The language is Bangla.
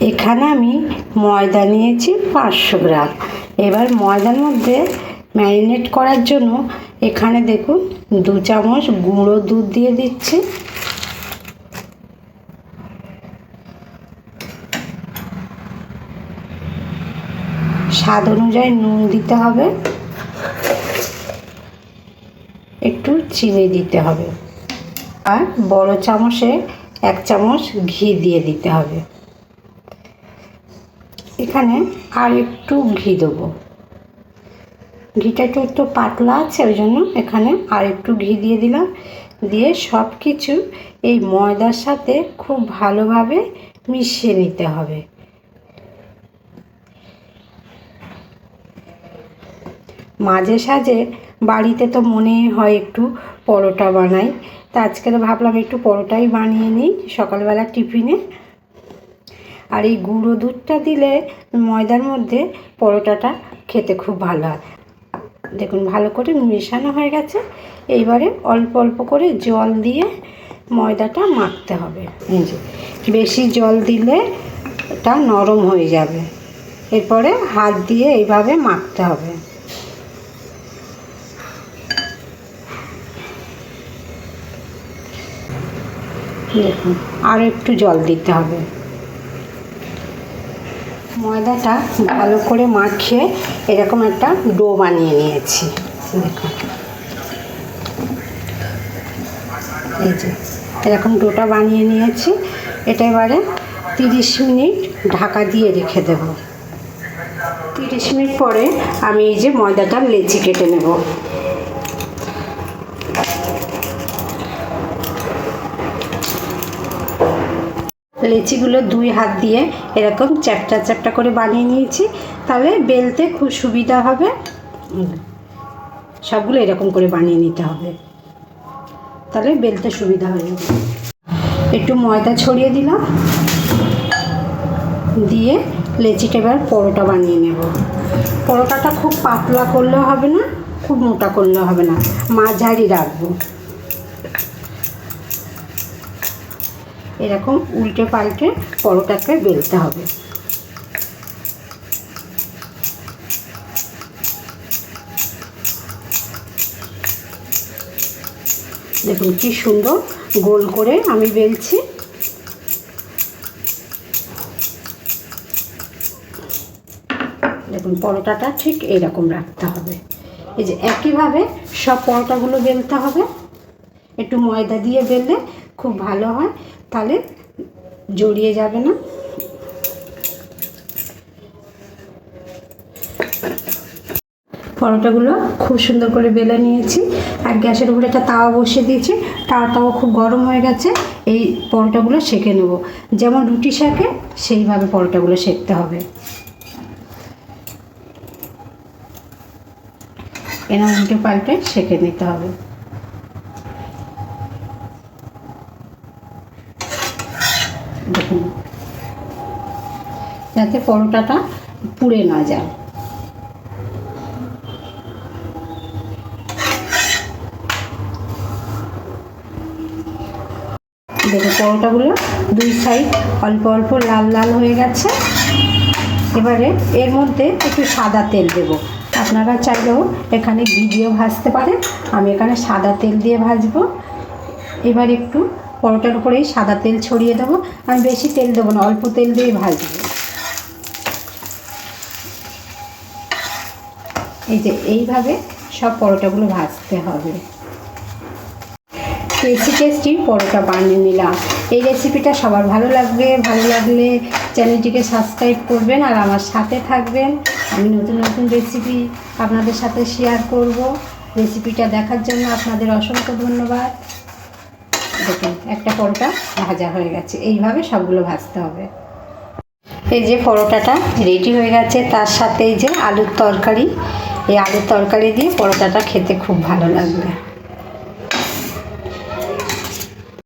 এখানে আমি ময়দা নিয়েছি পাঁচশো গ্রাম। এবার ময়দার মধ্যে ম্যারিনেট করার জন্য এখানে দেখুন দু চামচ গুঁড়ো দুধ দিয়ে দিচ্ছি। স্বাদ অনুযায়ী নুন দিতে হবে। একটু চিনি দিতে হবে। আর বড় চামচে এক চামচ ঘি দিয়ে দিতে হবে। এখানে আর একটু ঘি দেবো। ঘিটা একটু একটু পাতলা আছে, ওই জন্য এখানে আর একটু ঘি দিয়ে দিলাম। দিয়ে সব কিছু এই ময়দার সাথে খুব ভালোভাবে মিশিয়ে নিতে হবে। মাঝে সাঝে বাড়িতে তো মনে হয় একটু পরোটা বানাই। তা আজকে ভাবলাম একটু পরোটাই বানিয়ে নিই, সকালবেলা টিফিনে। আর এই গুঁড়ো দুধটা দিলে ময়দার মধ্যে পরোটাটা খেতে খুব ভালো হয়। দেখুন, ভালো করে মেশানো হয়ে গেছে। এইবারে অল্প অল্প করে জল দিয়ে ময়দাটা মাখতে হবে। বেশি জল দিলে এটা নরম হয়ে যাবে। এরপরে হাত দিয়ে এইভাবে মাখতে হবে। দেখুন, আর একটু জল দিতে হবে। ময়দাটা ভালো করে মাখিয়ে এরকম একটা ডো বানিয়ে নিয়েছি। দেখুন এই যে, এরকম ডোটা বানিয়ে নিয়েছি। এটা এবারে তিরিশ মিনিট ঢাকা দিয়ে রেখে দেব। তিরিশ মিনিট পরে আমি এই যে ময়দাটার লেচি কেটে নেব। লেচিগুলো দুই হাত দিয়ে এরকম চ্যাপটা চ্যাপটা করে বানিয়ে নিয়েছি। তাহলে বেলতে খুব সুবিধা হবে। সবগুলো এরকম করে বানিয়ে নিতে হবে। তাহলে বেলতে সুবিধা হয়ে যাবে। একটু ময়দা ছড়িয়ে দিলাম। দিয়ে লেচিটা এবার পরোটা বানিয়ে নেব। পরোটাটা খুব পাতলা করলেও হবে না, খুব মোটা করলেও হবে না। মাঝারি রাখব। এরকম উল্টে পাল্টে পরোটাকে বেলতে হবে। দেখুন কি সুন্দর গোল করে আমি বেলছি। দেখুন পরোটাটা ঠিক এইরকম রাখতে হবে। এই যে একইভাবে সব পরোটাগুলো বেলতে হবে। একটু ময়দা দিয়ে বেললে খুব ভালো হয়। তাহলে জড়িয়ে যাবে না। পরোটাগুলো খুব সুন্দর করে বেলে নিয়েছি। আর গ্যাসের উপরে একটা তাওয়া বসিয়ে দিয়েছি। তাওয়াটাও খুব গরম হয়ে গেছে। এই পরোটাগুলো সেঁকে নেব। যেমন রুটি সেঁকে, সেইভাবে পরোটাগুলো সেঁকতে হবে। এরকম উল্টে পাল্টে সেঁকে নিতে হবে। দেখুন। যাতে পরোটাটা পুড়ে না যায়। দেখো পরোটাগুলো দুই সাইড অল্প অল্প লাল লাল হয়ে গেছে। এবারে এর মধ্যে একটু সাদা তেল দেবো। আপনারা চাইলেও এখানে ঘি দিয়েও ভাজতে পারেন। আমি এখানে সাদা তেল দিয়ে ভাজবো। এবার একটু পরোটার উপরেই সাদা তেল ছড়িয়ে দেবো। আমি বেশি তেল দেবো না, অল্প তেল দিয়ে ভাজবো। এই যে এইভাবে সব পরোটাগুলো ভাজতে হবে। টেস্টি টেস্টি পরোটা বানিয়ে নিলাম। এই রেসিপিটা সবার ভালো লাগবে। ভালো লাগলে চ্যানেলটিকে সাবস্ক্রাইব করবেন আর আমার সাথে থাকবেন। আমি নতুন নতুন রেসিপি আপনাদের সাথে শেয়ার করব। রেসিপিটা দেখার জন্য আপনাদের অসংখ্য ধন্যবাদ। দেখুন, একটা পরোটা ভাজা হয়ে গেছে। এইভাবে সবগুলো ভাজতে হবে। এই যে পরোটাটা রেডি হয়ে গেছে, তার সাথে এই যে আলুর তরকারি। এই আলুর তরকারি দিয়ে পরোটাটা খেতে খুব ভালো লাগবে।